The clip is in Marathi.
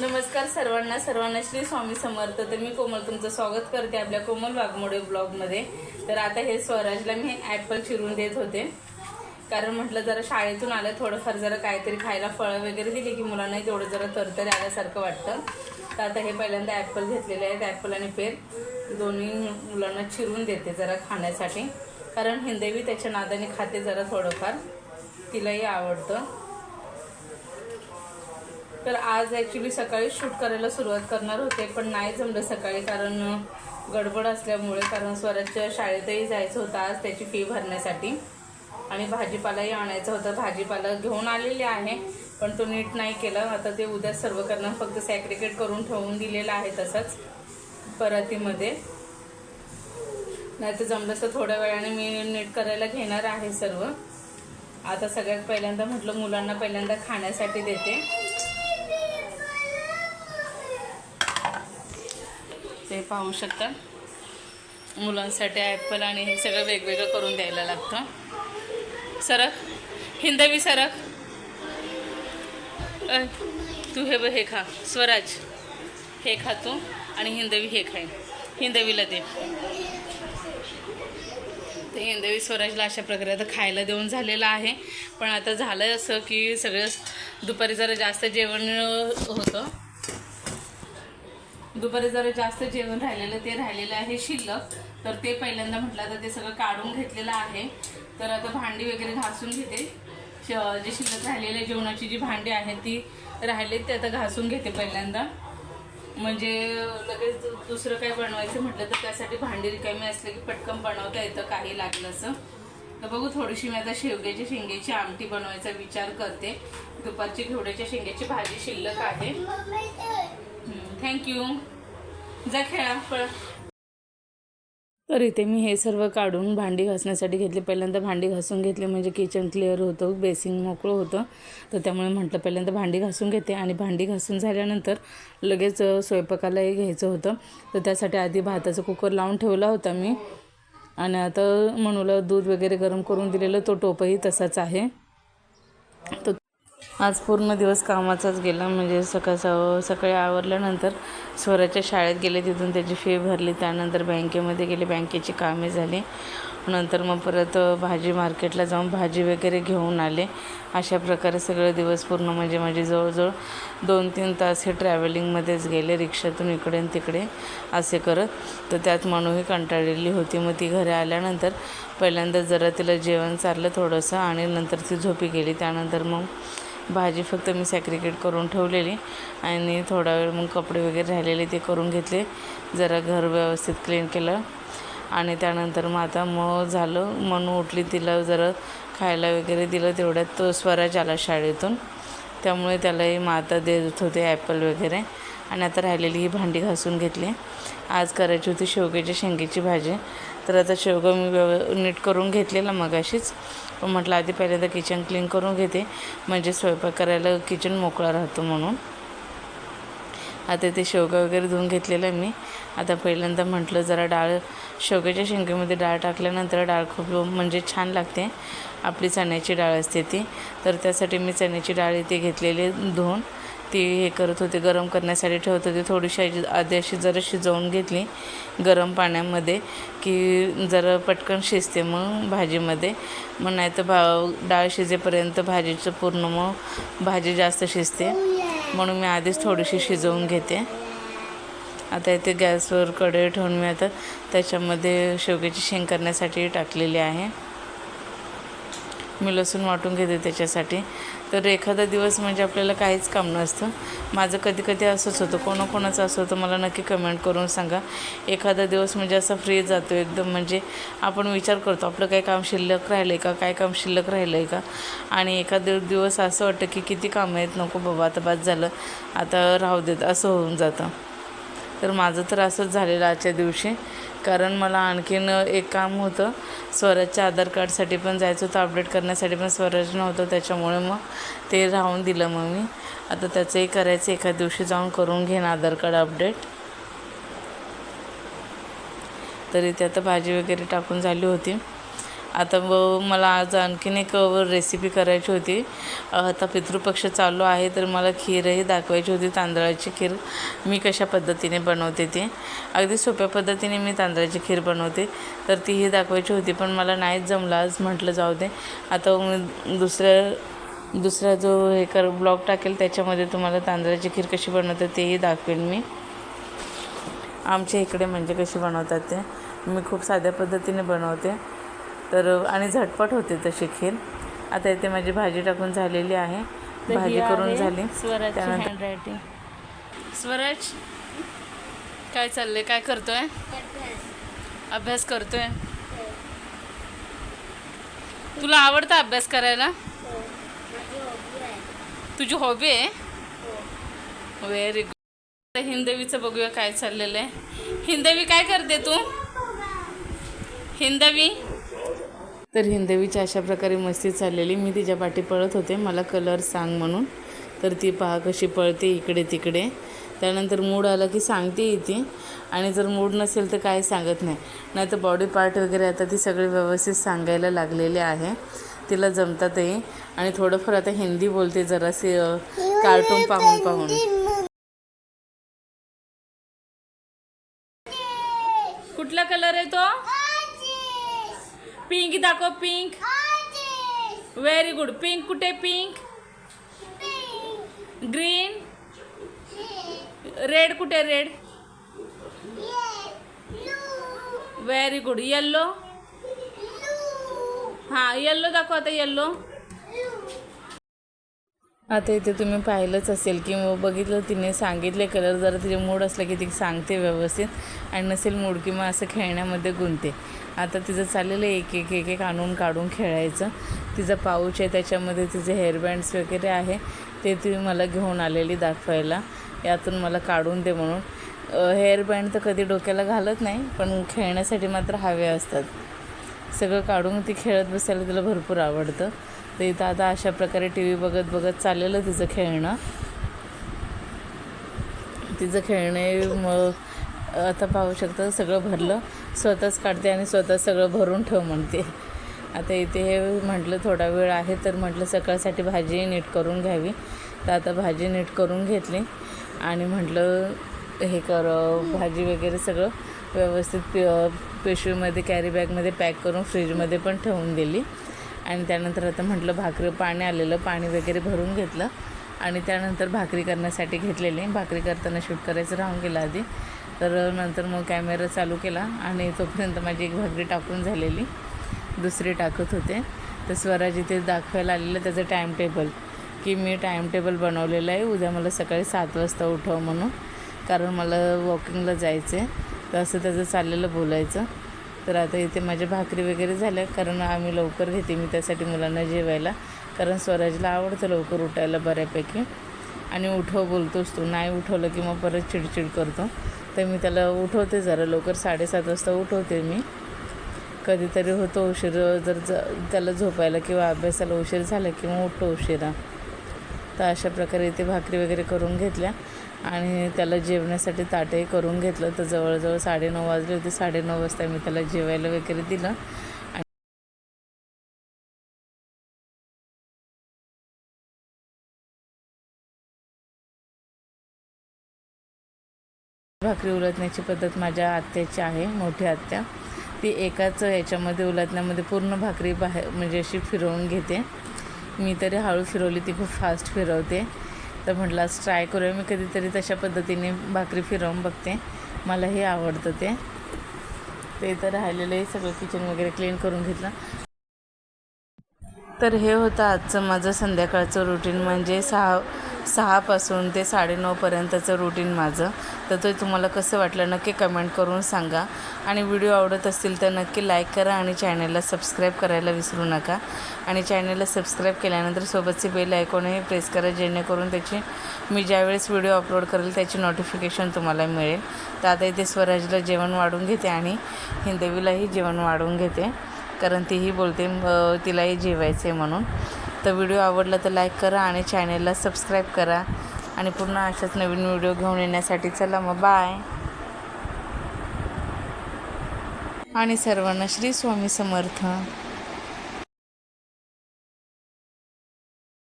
नमस्कार सर्वांना सर्वांना श्री स्वामी समर्थ. तर मी कोमल तुमचं स्वागत करते आपल्या कोमल वाघमोडे ब्लॉगमध्ये. तर आता हे स्वराजला मी ॲपल चिरून देत होते. कारण म्हटलं जरा शाळेतून आलं थोडंफार जरा काहीतरी खायला फळं वगैरे दिली की मुलांना तेवढं जरा तरतरी आल्यासारखं वाटतं. तर आता हे पहिल्यांदा ॲपल घेतलेले आहेत ॲपल आणि पेर. दोन्ही मुलांना चिरून देते जरा खाण्यासाठी. कारण हिंदेवी त्याच्या नादाने खाते जरा थोडंफार. तिलाही आवडतं. तर आज ॲक्च्युली सकाळी शूट करायला सुरुवात करणार होते पण नाही जमलं सकाळी कारण गडबड असल्यामुळे कारण स्वराजच्या शाळेतही जायचं होतं आज त्याची फी भरण्यासाठी. आणि भाजीपालाही आणायचा होता. भाजीपाला घेऊन आलेले आहे पण तो नीट नाही केला. आता ते उद्या सर्व करणं फक्त सॅक्रिकेट करून ठेवून दिलेलं आहे तसंच परातीमध्ये. नाही तर जमलं तर थोड्या वेळाने मी नीट करायला घेणार आहे सर्व. आता सगळ्यात पहिल्यांदा म्हटलं मुलांना पहिल्यांदा खाण्यासाठी देते. ते पाहू शकता. मुलांसाठी ॲपल आणि हे सगळं वेगवेगळं करून द्यायला लागतं. सरक हिंदवी सरक. तू हे हे खा. स्वराज हे खा तू आणि हिंदवी हे खाईन हिंदवीला दे. ते हिंदवी स्वराजला अशा प्रकारे आता खायला देऊन झालेलं आहे. पण आता झालं असं की सगळं दुपारी जरा जास्त जेवण होतं. दुपारी जरा जास्त जेवण राहिलेलं ते राहिलेलं आहे शिल्लक. तर ते पहिल्यांदा म्हटलं तर ते सगळं काढून घेतलेलं आहे. तर आता भांडी वगैरे घासून घेते. श- जे शिल्लक राहिलेले जेवणाची जी भांडी आहेत ती राहिलेत ते आता घासून घेते पहिल्यांदा. म्हणजे लगेच दुसरं काय बनवायचं म्हटलं तर त्यासाठी भांडी रिकामी असले की पटकन बनवता येतं काही लागलं असं. तर बघू थोडीशी मी आता शेवग्याच्या शेंग्याची आमटी बनवायचा विचार करते. दुपारची घेवड्याच्या शेंग्याची भाजी शिल्लक आहे. थँक्यू जा खेळा पळ. तर इथे मी हे सर्व काढून भांडी घासण्यासाठी घेतले. पहिल्यांदा भांडी घासून घेतली म्हणजे किचन क्लिअर होतं बेसिन मोकळं होतं. तर त्यामुळे म्हटलं पहिल्यांदा भांडी घासून घेते आणि भांडी घासून झाल्यानंतर लगेच स्वयंपाकालाही घ्यायचं होतं. तर त्यासाठी आधी भाताचा कुकर लावून ठेवला होता मी. आणि आता म्हणूला दूध वगैरे गरम करून दिलेलं तो टोपही तसाच आहे. तर आज पूर्ण दिवस कामाचाच गेला. म्हणजे सकाळ स- सकाळी आवरल्यानंतर स्वराच्या शाळेत गेले. तिथून त्याची फी भरली. त्यानंतर बँकेमध्ये गेले. बँकेची कामे झाली. नंतर मग परत भाजी मार्केटला जाऊन भाजी वगैरे घेऊन आले. अशा प्रकारे सगळे दिवस पूर्ण म्हणजे माझे जवळजवळ दोन तीन तास हे ट्रॅव्हलिंगमध्येच गेले. रिक्षातून इकडे आणि तिकडे असे करत. तर त्यात मनूही कंटाळलेली होती. मग ती घरी आल्यानंतर पहिल्यांदा जरा तिला जेवण चाललं थोडंसं आणि नंतर ती झोपी गेली. त्यानंतर मग भाजी फक्त मी सॅक्रिकेट करून ठेवलेली आणि थोडा वेळ मग कपडे वगैरे राहिलेले ते करून घेतले. जरा घर व्यवस्थित क्लीन केलं. आणि त्यानंतर मग आता मग झालं म्हणून उठली तिला जरा खायला वगैरे दिलं तेवढ्यात तो स्वराज आला शाळेतून. त्यामुळे त्यालाही मग आता देत होते ॲपल वगैरे. आणि आता राहिलेली ही भांडी घासून घेतली. आज करायची होती शेवग्याच्या शेंगेची भाजी. तर आता शेवगा मी व्यव नीट करून घेतलेला मगाशीच. पण म्हटलं आधी पहिल्यांदा किचन क्लीन करून घेते. म्हणजे स्वयंपाक करायला किचन मोकळा राहतो म्हणून. आता ते शेवगा वगैरे धुवून घेतलेलं आहे मी. आता पहिल्यांदा म्हटलं जरा डाळ शेवग्याच्या शेंगेमध्ये डाळ टाकल्यानंतर डाळ खूप म्हणजे छान लागते. आपली चण्याची डाळ असते ती. तर त्यासाठी मी चण्याची डाळ इथे घेतलेली धुवून. ती हे करत होते गरम करण्यासाठी ठेवत होते. थोडीशी आधी- आधी अशी जरा शिजवून घेतली गरम पाण्यामध्ये की जरा पटकन शिजते मग भाजीमध्ये. मग नाही तर भा डाळ शिजेपर्यंत भाजीचं पूर्ण मग भाजी जास्त शिजते. म्हणून मी आधीच थोडीशी शिजवून घेते. आता इथे गॅसवर कढई ठेवून मी आता त्याच्यामध्ये शेवग्याची शेंग करण्यासाठी टाकलेली आहे. मी लसूण वाटून घेते त्याच्यासाठी. तर एखादा दिवस म्हणजे आपल्याला काहीच काम नसतं. माझं कधी कधी असंच होतं. कोणाकोणाचं असं होतं मला नक्की कमेंट करून सांगा. एखादा दिवस म्हणजे असा फ्री जातो एकदम. म्हणजे आपण विचार करतो आपलं काही काम शिल्लक राहिलं आहे का? काय काम शिल्लक राहिलं आहे का? आणि एखादा दिवस असं वाटतं की किती कामं आहेत नको बाबा आता बाद झालं. आता राहू देत. असं होऊन जातं. तर माझं तर असंच झालेलं आजच्या दिवशी. कारण मला आणखीन एक काम होतं. स्वराजच्या आधार कार्डसाठी पण जायचं होतं. अपडेट करण्यासाठी पण स्वराज नव्हतं. त्याच्यामुळे मग ते राहून दिलं मग मी आता त्याचंही करायचं. एका दिवशी जाऊन करून घेईन आधार कार्ड अपडेट. तरी ते आता भाजी वगैरे टाकून झाली होती. आता व मला आज आणखीन एक रेसिपी करायची होती. आता पितृपक्ष चालू आहे तर मला खीरही दाखवायची होती तांदळाची खीर मी कशा पद्धतीने बनवते ती. अगदी सोप्या पद्धतीने मी तांदळाची खीर बनवते तर तीही दाखवायची होती पण मला नाहीच जमलं. आज म्हटलं जाऊ दे. आता मी दुसऱ्या दुसरा जो हे कर ब्लॉग टाकेल त्याच्यामध्ये तुम्हाला तांदळाची खीर कशी बनवते तेही दाखवेल मी. आमच्या इकडे म्हणजे कशी बनवतात ते मी खूप साध्या पद्धतीने बनवते. तर आणि झटपट होते तशी खीर. आता इथे माझी भाजी टाकून झालेली आहे. भाजी करून झाली. त्यानंतर स्वराज काय चाललंय? काय करतोय? अभ्यास करतोय? तुला आवडतं अभ्यास करायला? तुझी हॉबी आहे? व्हेरी गुड हिंदवीचं बघूया काय चाललेलं आहे. हिंदवी काय करते तू? हिंदवी? तर हिंदवीच्या अशा प्रकारे मस्ती चाललेली. मी तिच्या पाठी पळत होते. मला कलर सांग म्हणून. तर ती पहा कशी पळते इकडे तिकडे. त्यानंतर मूड आला की सांगते ती आणि जर मूड नसेल तर काय सांगत नाही. नाही तर बॉडी पार्ट वगैरे आता ती सगळे व्यवस्थित सांगायला लागलेले आहे. तिला जमतातही आणि थोडंफार आता हिंदी बोलते जरासे कार्टून पाहून पाहून. कुठला कलर आहे तो? पिंक दाखव पिंक व्हेरी गुड पिंक कुठे पिंक ग्रीन रेड कुठे रेड व्हेरी गुड येल्लो हां येल्लो दाखव आता येल्लो आता इथे तुम्ही पाहिलंच असेल की मग बघितलं तिने सांगितले कलर जरा तिचे मूड असला की ती सांगते व्यवस्थित आणि नसेल मूड की मग असं खेळण्यामध्ये गुंते. आता तिचं चाललेलं आहे एक एक एक एक आणून काढून खेळायचं. तिचं पाऊच आहे त्याच्यामध्ये तिचे हेअरबँड्स वगैरे आहे. ते ती मला घेऊन आलेली दाखवायला. यातून मला काढून दे म्हणून. हेअरबँड तर कधी डोक्याला घालत नाही पण खेळण्यासाठी मात्र हवे असतात. सगळं काढून ती खेळत बसायला तिला भरपूर आवडतं. तर इथं आता अशा प्रकारे टी व्ही बघत बघत चाललेलं तिचं खेळणं. तिचं खेळणे मग आता पाहू शकता सगळं भरलं. स्वतःच काढते आणि स्वतः सगळं भरून ठेव म्हणते. आता इथे हे म्हटलं थोडा वेळ आहे तर म्हटलं सकाळसाठी भाजी नीट करून घ्यावी. तर आता भाजी नीट करून घेतली आणि म्हटलं हे कर भाजी वगैरे सगळं व्यवस्थित पि पेशवीमध्ये कॅरीबॅगमध्ये पॅक करून फ्रीजमध्ये पण ठेवून दिली. आणि त्यानंतर आता म्हटलं भाकरी पाणी आलेलं पाणी वगैरे भरून घेतलं. आणि त्यानंतर भाकरी करण्यासाठी घेतलेली. भाकरी करताना शूट करायचं राहून गेलं आधी. तर नंतर मग कॅमेरा चालू केला आणि तोपर्यंत माझी एक भाकरी टाकून झालेली. दुसरी टाकत होते. तर स्वराज इथे दाखवायला आलेलं त्याचं टाईम टेबल की मी टाईम टेबल बनवलेलं आहे. उद्या मला सकाळी सात वाजता उठव म्हणून. कारण मला वॉकिंगला जायचं आहे तर असं त्याचं चाललेलं बोलायचं. तर आता इथे माझ्या भाकरी वगैरे झाल्या कारण आम्ही लवकर घेते मी त्यासाठी मुलांना जेवायला. कारण स्वराजला आवडतं लवकर उठायला बऱ्यापैकी. आणि उठव बोलतोच तो. नाही उठवलं की मग परत चिडचिड करतो. तर मी त्याला उठवते जरा लवकर. साडेसात वाजता उठवते मी. कधीतरी होतो उशीर. जर ज त्याला झोपायला किंवा अभ्यासाला उशीर झाला की मग उठतो उशिरा. तर अशा प्रकारे इथे भाकरी वगैरे करून घेतल्या. आणि त्याला जेवण्यासाठी ताटही करून घेतलं. तर जवळजवळ साडेनऊ वाजले होते. साडेनऊ वाजता मी त्याला जेवायला वगैरे दिलं. भाकरी उलटण्याची पद्धत माझ्या आत्याची आहे. मोठी आत्या. ती एकाच याच्यामध्ये उलटण्यामध्ये पूर्ण भाकरी बाहेर म्हणजे अशी फिरवून घेते. मी तरी हळू फिरवली. ती खूप फास्ट फिरवते. तर म्हटलं आज ट्राय करूया. मी कधीतरी तशा पद्धतीने भाकरी फिरवून बघते. मला हे आवडतं ते. ते तर राहिलेलं आहे सगळं किचन वगैरे क्लीन करून घेतलं. तर हे होतं आजचं माझं संध्याकाळचं रुटीन म्हणजे सहा सहापासून ते साडेनऊपर्यंतचं रुटीन माझं. तर ते तुम्हाला कसं वाटलं नक्की कमेंट करून सांगा. आणि व्हिडिओ आवडत असतील तर नक्की लाईक करा आणि चॅनलला सबस्क्राईब करायला विसरू नका. आणि चॅनलला सबस्क्राईब केल्यानंतर सोबतचे बेल आयकॉनही प्रेस करा जेणेकरून त्याची मी ज्यावेळेस व्हिडिओ अपलोड करेल त्याची नोटिफिकेशन तुम्हाला मिळेल. तर आता इथे स्वराजला जेवण वाढून घेते आणि हिंदवीलाही जेवण वाढवून घेते. कारण तीही बोलते तिलाही जेवायचं आहे म्हणून. तर व्हिडिओ आवडला तर लाईक करा आणि चॅनेलला सबस्क्राईब करा. आणि पुन्हा अशाच नवीन व्हिडिओ घेऊन येण्यासाठी चला मग बाय. आणि सर्वांना श्री स्वामी समर्थ.